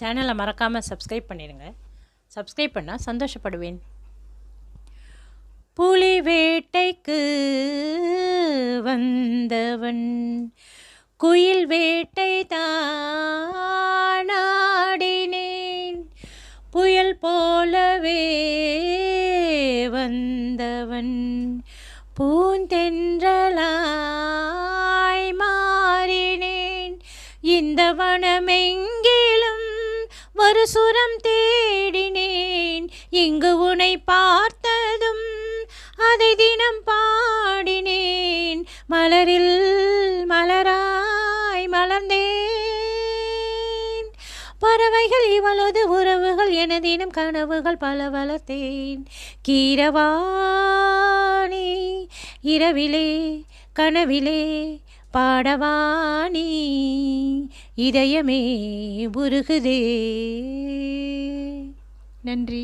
சேனலை மறக்காமல் சப்ஸ்கிரைப் பண்ணிடுங்க சப்ஸ்கிரைப் பண்ணால் சந்தோஷப்படுவேன். புலி வேட்டைக்கு வந்தவன் குயில் வேட்டை தானாடினேன் புயல் போலவே வந்தவன் பூந்தென்றலாய் மாறினேன். இந்த வனமெங்கே ஒரு சுரம் தேடினேன். இங்கு உனை பார்த்ததும் அதை தினம் பாடினேன். மலரில் மலராய் மலர்ந்தேன். பறவைகள் இவளது உறவுகள் என தினம் கனவுகள் பல வளர்த்தேன். கீரவாணி இரவிலே கனவிலே பாடவாணி. இதயமே உருகுதே. நன்றி.